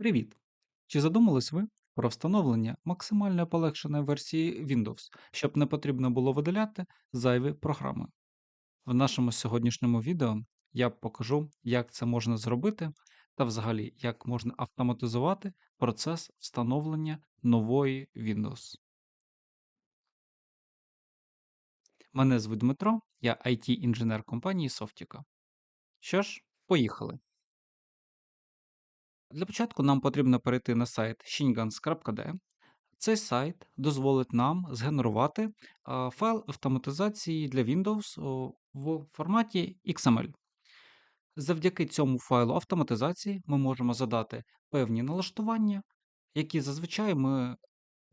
Привіт! Чи задумались ви про встановлення максимально полегшеної версії Windows, щоб не потрібно було видаляти зайві програми? В нашому сьогоднішньому відео я покажу, як це можна зробити, та взагалі як можна автоматизувати процес встановлення нової Windows. Мене звуть Дмитро, я IT-інженер компанії Softica. Що ж, поїхали. Для початку нам потрібно перейти на сайт shingans.de. Цей сайт дозволить нам згенерувати файл автоматизації для Windows в форматі XML. Завдяки цьому файлу автоматизації ми можемо задати певні налаштування, які зазвичай ми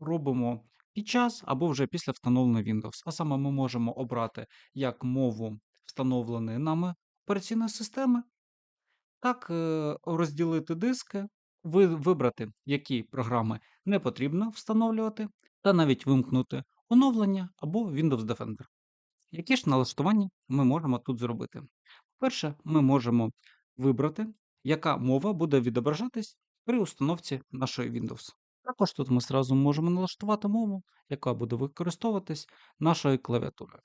робимо під час або вже після встановлення Windows. А саме ми можемо обрати як мову встановленої нами операційної системи, так, е, розділити диски, ви вибрати, які програми не потрібно встановлювати, та навіть вимкнути оновлення або Windows Defender. Які ж налаштування ми можемо тут зробити? Перше, ми можемо вибрати, яка мова буде відображатись при установці нашої Windows. Також тут ми зразу можемо налаштувати мову, яка буде використовуватись нашою клавіатурою.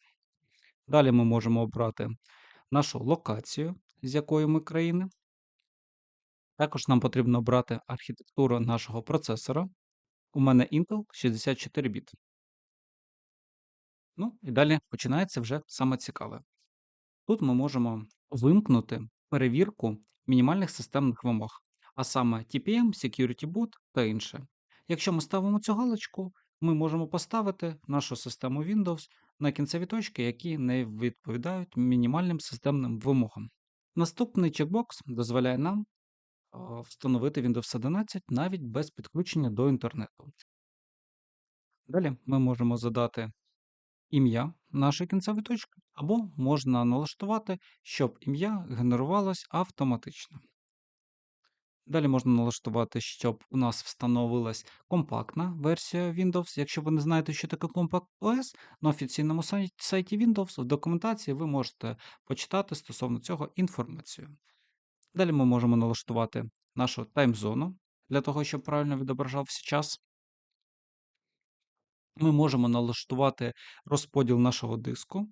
Далі ми можемо обрати нашу локацію, з якої ми країни. Також нам потрібно обрати архітектуру нашого процесора. У мене Intel 64 біт. Ну, і далі починається вже саме цікаве. Тут ми можемо вимкнути перевірку мінімальних системних вимог, а саме TPM, Security Boot та інше. Якщо ми ставимо цю галочку, ми можемо поставити нашу систему Windows на кінцеві точки, які не відповідають мінімальним системним вимогам. Наступний чекбокс дозволяє нам встановити Windows 11 навіть без підключення до інтернету. Далі ми можемо задати ім'я нашої кінцевої точки, або можна налаштувати, щоб ім'я генерувалось автоматично. Далі можна налаштувати, щоб у нас встановилась компактна версія Windows. Якщо ви не знаєте, що таке Compact OS, на офіційному сайті Windows в документації ви можете почитати стосовно цього інформацію. Далі ми можемо налаштувати нашу таймзону для того, щоб правильно відображався час. Ми можемо налаштувати розподіл нашого диску.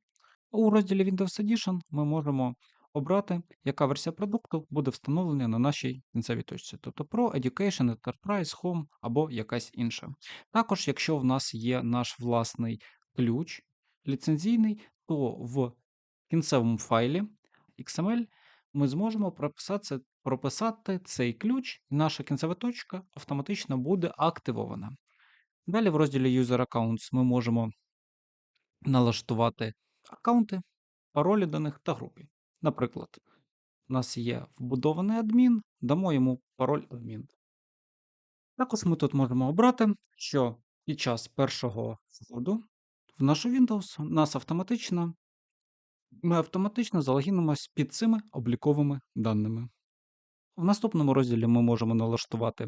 У розділі Windows Edition ми можемо обрати, яка версія продукту буде встановлена на нашій кінцевій точці, тобто Pro, Education, Enterprise, Home або якась інша. Також, якщо в нас є наш власний ключ ліцензійний, то в кінцевому файлі XML ми зможемо прописати, прописати цей ключ, і наша кінцева точка автоматично буде активована. Далі в розділі User Accounts ми можемо налаштувати аккаунти, паролі до них та групи. Наприклад, у нас є вбудований адмін, дамо йому пароль адмін. Також ми тут можемо обрати, що під час першого входу в нашу Windows у нас автоматично ми автоматично залогінимось під цими обліковими даними. В наступному розділі ми можемо налаштувати,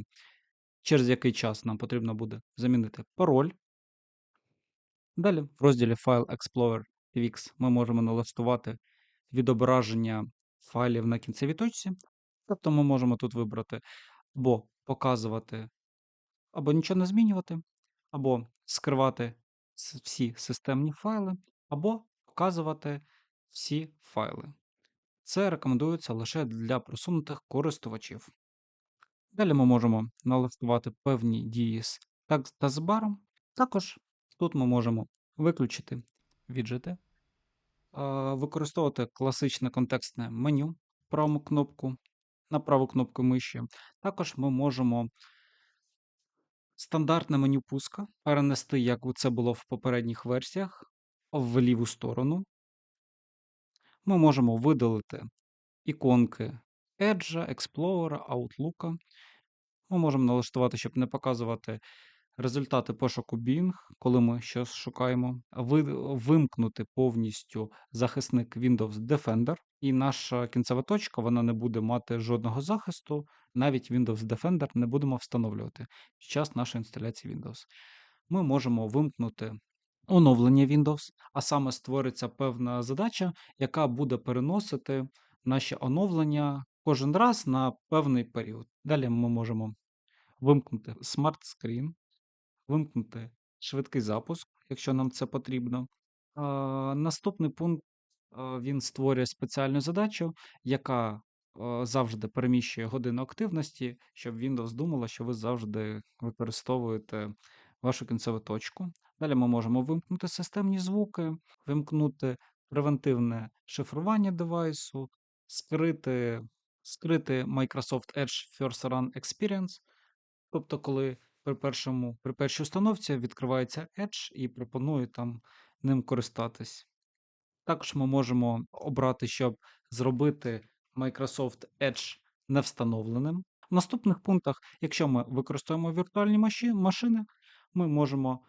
через який час нам потрібно буде замінити пароль. Далі в розділі File Explorer PX ми можемо налаштувати відображення файлів на кінцевій точці. Тобто ми можемо тут вибрати або показувати, або нічого не змінювати, або скривати всі системні файли, або показувати всі файли. Це рекомендується лише для просунутих користувачів. Далі ми можемо налаштувати певні дії з тагзбаром. Також тут ми можемо виключити віджити, використовувати класичне контекстне меню праву кнопку на праву кнопку миші. Також ми можемо стандартне меню пуска перенести, як це було в попередніх версіях, в ліву сторону. Ми можемо видалити іконки Edge, Explorer, Outlook. Ми можемо налаштувати, щоб не показувати результати пошуку Bing, коли ми щось шукаємо, вимкнути повністю захисник Windows Defender, і наша кінцева точка вона не буде мати жодного захисту, навіть Windows Defender не будемо встановлювати під час нашої інсталяції Windows. Ми можемо вимкнути оновлення Windows, а саме створиться певна задача, яка буде переносити наші оновлення кожен раз на певний період. Далі ми можемо вимкнути Smart Screen, вимкнути швидкий запуск, якщо нам це потрібно. Наступний пункт він створює спеціальну задачу, яка завжди переміщує годину активності, щоб Windows думала, що ви завжди використовуєте вашу кінцеву точку. Далі ми можемо вимкнути системні звуки, вимкнути превентивне шифрування девайсу, скрити, скрити Microsoft Edge First Run Experience. Тобто, коли при першому, при першій установці відкривається Edge і пропонує там ним користатись. Також ми можемо обрати, щоб зробити Microsoft Edge невстановленим. В наступних пунктах, якщо ми використовуємо віртуальні машини, ми можемо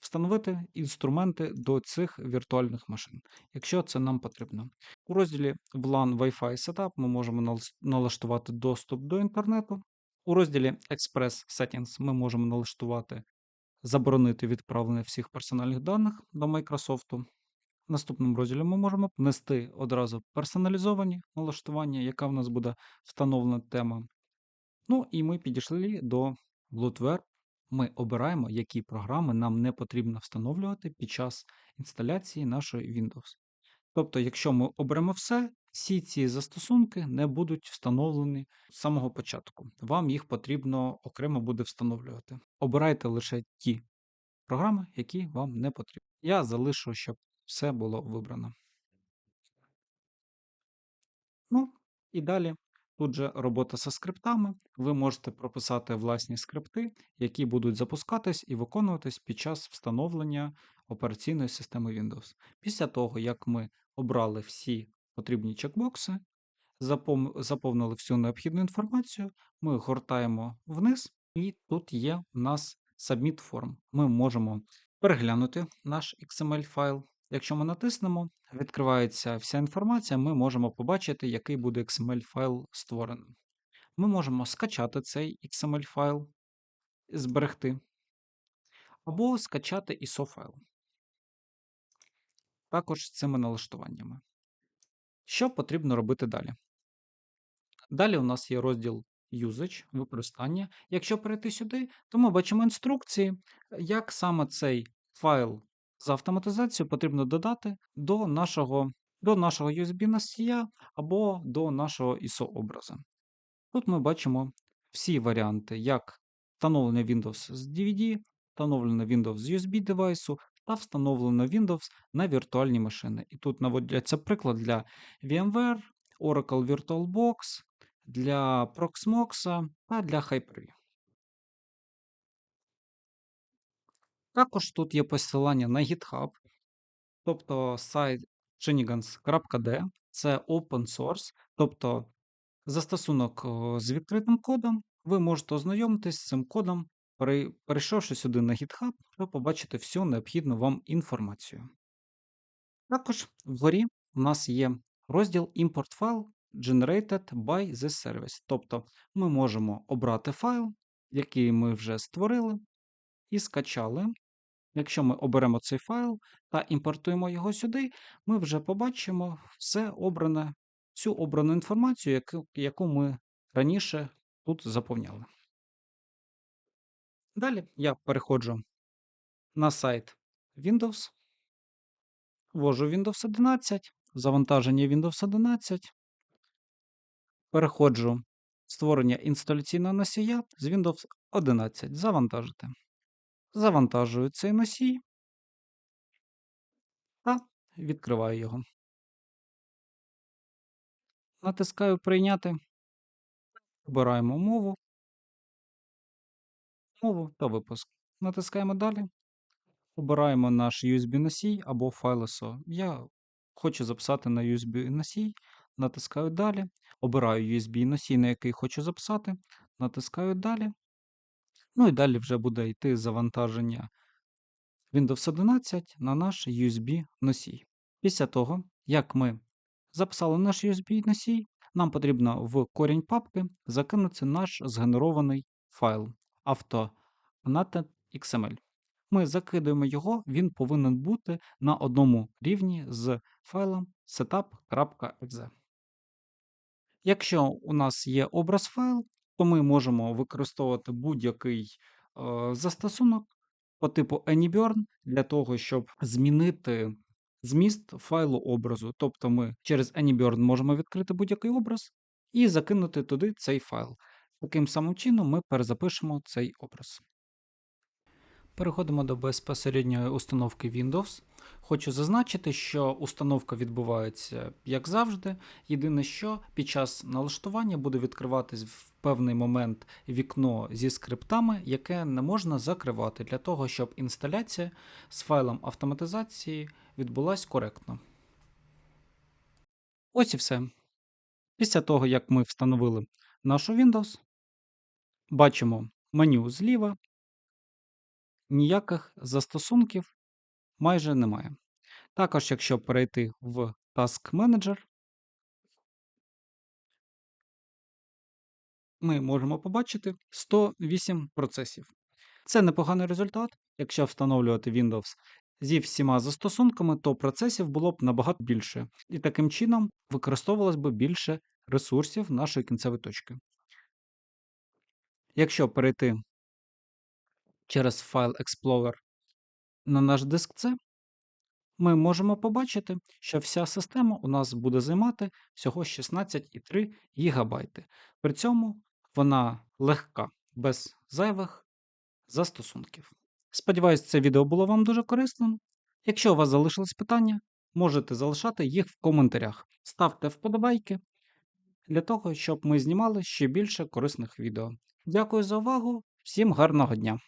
встановити інструменти до цих віртуальних машин, якщо це нам потрібно. У розділі VLAN Wi-Fi Setup ми можемо налаштувати доступ до інтернету. У розділі Express Settings ми можемо налаштувати заборонити відправлення всіх персональних даних до Microsoft. В наступному розділі ми можемо внести одразу персоналізовані налаштування, яка в нас буде встановлена тема. Ну і ми підійшли до Bloodware. Ми обираємо, які програми нам не потрібно встановлювати під час інсталяції нашої Windows. Тобто, якщо ми оберемо все, всі ці застосунки не будуть встановлені з самого початку. Вам їх потрібно окремо буде встановлювати. Обирайте лише ті програми, які вам не потрібні. Я залишу, щоб все було вибрано. Ну, і далі. Тут же робота зі скриптами. Ви можете прописати власні скрипти, які будуть запускатись і виконуватись під час встановлення операційної системи Windows. Після того, як ми обрали всі потрібні чекбокси, заповнили всю необхідну інформацію, ми гортаємо вниз, і тут є у нас Submit Form. Ми можемо переглянути наш XML файл. Якщо ми натиснемо, відкривається вся інформація, ми можемо побачити, який буде XML файл створений. Ми можемо скачати цей XML файл, зберегти, або скачати ISO файл. Також з цими налаштуваннями. Що потрібно робити далі? Далі у нас є розділ Usage, використання. Якщо перейти сюди, то ми бачимо інструкції, як саме цей файл з автоматизацією потрібно додати до нашого, до нашого USB-носія або до нашого ISO-образу. Тут ми бачимо всі варіанти, як встановлення Windows з DVD, встановлення Windows з USB девайсу та встановлення Windows на віртуальні машини. І тут наводяться приклад для VMware, Oracle VirtualBox, для Proxmox та для Hyper-V. Також тут є посилання на GitHub, тобто сайт shenigans.d, це open source, тобто застосунок з відкритим кодом. Ви можете ознайомитись з цим кодом, перейшовши сюди на GitHub, ви побачите всю необхідну вам інформацію. Також вгорі у нас є розділ Import File Generated by this service. Тобто ми можемо обрати файл, який ми вже створили, і скачали. Якщо ми оберемо цей файл та імпортуємо його сюди, ми вже побачимо все обране, всю обрану інформацію, яку, яку ми раніше тут заповняли. Далі я переходжу на сайт Windows, ввожу Windows 11, завантаження Windows 11, переходжу створення інсталяційного носія з Windows 11. Завантажити. Завантажую цей носій та відкриваю його. Натискаю Прийняти. Обираємо мову. Мову та випуск. Натискаємо далі. Обираємо наш USB-носій або файл ISO. Я хочу записати на USB-носій. Натискаю далі. Обираю USB-носій, на який хочу записати. Натискаю далі. Ну і далі вже буде йти завантаження Windows 11 на наш USB-носій. Після того, як ми записали наш USB-носій, нам потрібно в корінь папки закинути наш згенерований файл auto.xml. Ми закидуємо його, він повинен бути на одному рівні з файлом setup.exe. Якщо у нас є образ файл, то ми можемо використовувати будь-який е, застосунок по типу AnyBurn для того, щоб змінити зміст файлу образу. Тобто ми через AnyBurn можемо відкрити будь-який образ і закинути туди цей файл. Таким самим чином ми перезапишемо цей образ. Переходимо до безпосередньої установки Windows. Хочу зазначити, що установка відбувається як завжди. Єдине, що під час налаштування буде відкриватись в певний момент вікно зі скриптами, яке не можна закривати для того, щоб інсталяція з файлом автоматизації відбулась коректно. Ось і все. Після того, як ми встановили нашу Windows, бачимо меню зліва, ніяких застосунків майже немає. Також, якщо перейти в Task Manager, ми можемо побачити 108 процесів. Це непоганий результат. Якщо встановлювати Windows зі всіма застосунками, то процесів було б набагато більше. І таким чином використовувалось би більше ресурсів нашої кінцевої точки. Якщо перейти через File Explorer на наш диск C, ми можемо побачити, що вся система у нас буде займати всього 16,3 ГБ. При цьому вона легка, без зайвих застосунків. Сподіваюсь, це відео було вам дуже корисним. Якщо у вас залишились питання, можете залишати їх в коментарях. Ставте вподобайки для того, щоб ми знімали ще більше корисних відео. Дякую за увагу, всім гарного дня!